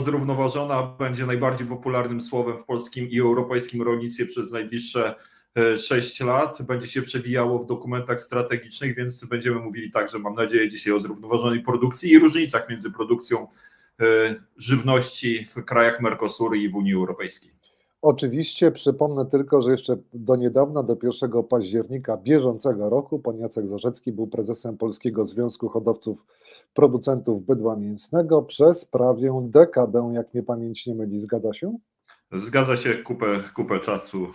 zrównoważona będzie najbardziej popularnym słowem w polskim i europejskim rolnictwie przez najbliższe 6 lat. Będzie się przewijało w dokumentach strategicznych, więc będziemy mówili także, mam nadzieję, dzisiaj o zrównoważonej produkcji i różnicach między produkcją żywności w krajach Mercosuru i w Unii Europejskiej. Oczywiście przypomnę tylko, że jeszcze do niedawna, do 1 października bieżącego roku, pan Jacek Zorzecki był prezesem Polskiego Związku Hodowców Producentów Bydła Mięsnego przez prawie dekadę, jak mnie pamięć nie myli. Zgadza się? Zgadza się, kupę, kupę czasu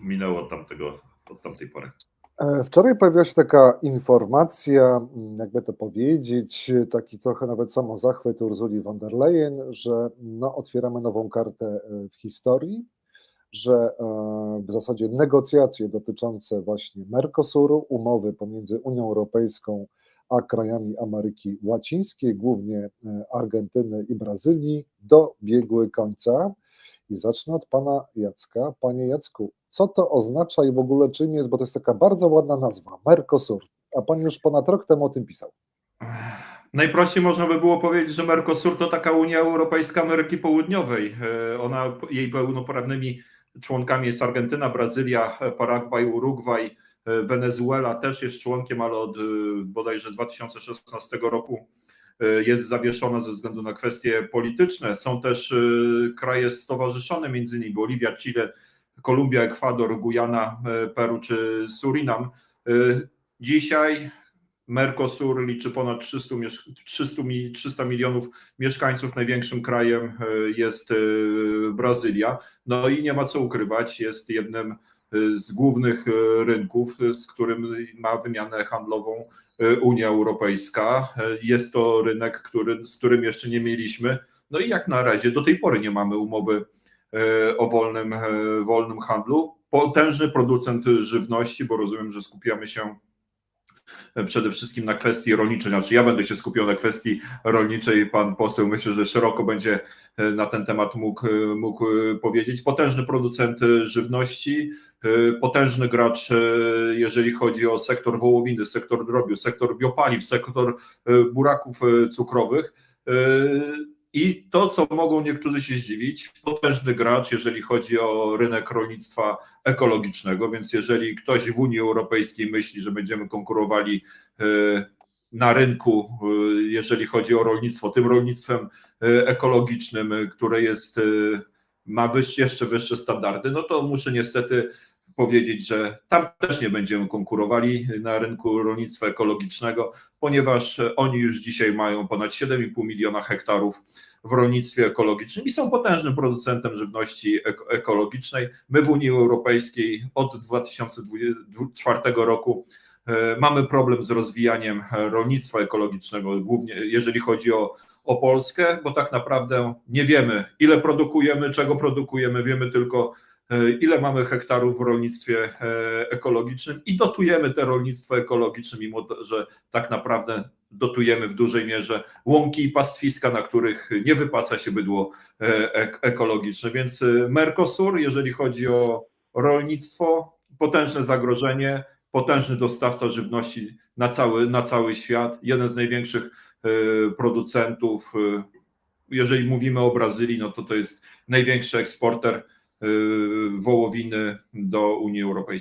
minęło od, tamtego, od tamtej pory. E, wczoraj pojawiła się taka informacja, jakby to powiedzieć, taki trochę nawet samozachwyt Urzuli von der Leyen, że no, otwieramy nową kartę e, w historii, że e, w zasadzie negocjacje dotyczące właśnie Mercosuru, umowy pomiędzy Unią Europejską a krajami Ameryki Łacińskiej, głównie Argentyny i Brazylii, dobiegły końca. I zacznę od pana Jacka. Panie Jacku, co to oznacza i w ogóle czym jest, bo to jest taka bardzo ładna nazwa, Mercosur, a pan już ponad rok temu o tym pisał. Najprościej można by było powiedzieć, że Mercosur to taka Unia Europejska Ameryki Południowej. E, ona, jej pełnoprawnymi członkami jest Argentyna, Brazylia, Paragwaj, Urugwaj, e, Wenezuela też jest członkiem, ale od e, bodajże 2016 roku jest zawieszona ze względu na kwestie polityczne. Są też kraje stowarzyszone, między innymi Boliwia, Chile, Kolumbia, Ekwador, Gujana, e, Peru czy Surinam. Dzisiaj Mercosur liczy ponad 300, 300, 300 milionów mieszkańców. Największym krajem jest Brazylia. No i nie ma co ukrywać, jest jednym z głównych rynków, z którym ma wymianę handlową Unia Europejska. Jest to rynek, który, z którym jeszcze nie mieliśmy. No i jak na razie do tej pory nie mamy umowy E, o wolnym, e, wolnym handlu. Potężny producent żywności, bo rozumiem, że skupiamy się przede wszystkim na kwestii rolniczej. Znaczy, ja będę się skupiał na kwestii rolniczej. Pan poseł myślę, że szeroko będzie e, na ten temat mógł, mógł powiedzieć. Potężny producent żywności, potężny gracz, jeżeli chodzi o sektor wołowiny, sektor drobiu, sektor biopaliw, sektor buraków cukrowych. I to, co mogą niektórzy się zdziwić, potężny gracz, jeżeli chodzi o rynek rolnictwa ekologicznego, więc jeżeli ktoś w Unii Europejskiej myśli, że będziemy konkurowali e, na rynku, e, jeżeli chodzi o rolnictwo, tym rolnictwem e, ekologicznym, które jest, ma jeszcze wyższe standardy, no to muszę niestety powiedzieć, że tam też nie będziemy konkurowali na rynku rolnictwa ekologicznego, ponieważ oni już dzisiaj mają ponad 7,5 miliona hektarów w rolnictwie ekologicznym i są potężnym producentem żywności ekologicznej. My w Unii Europejskiej od 2024 roku e, mamy problem z rozwijaniem rolnictwa ekologicznego, głównie jeżeli chodzi o, o Polskę, bo tak naprawdę nie wiemy, ile produkujemy, czego produkujemy, wiemy tylko, ile mamy hektarów w rolnictwie e, ekologicznym i dotujemy te rolnictwo ekologiczne, mimo że tak naprawdę dotujemy w dużej mierze łąki i pastwiska, na których nie wypasa się bydło e, ekologiczne. Więc Mercosur, jeżeli chodzi o rolnictwo, potężne zagrożenie, potężny dostawca żywności na cały, na cały świat, jeden z największych producentów. Jeżeli mówimy o Brazylii, no to to jest największy eksporter wołowiny do Unii Europejskiej.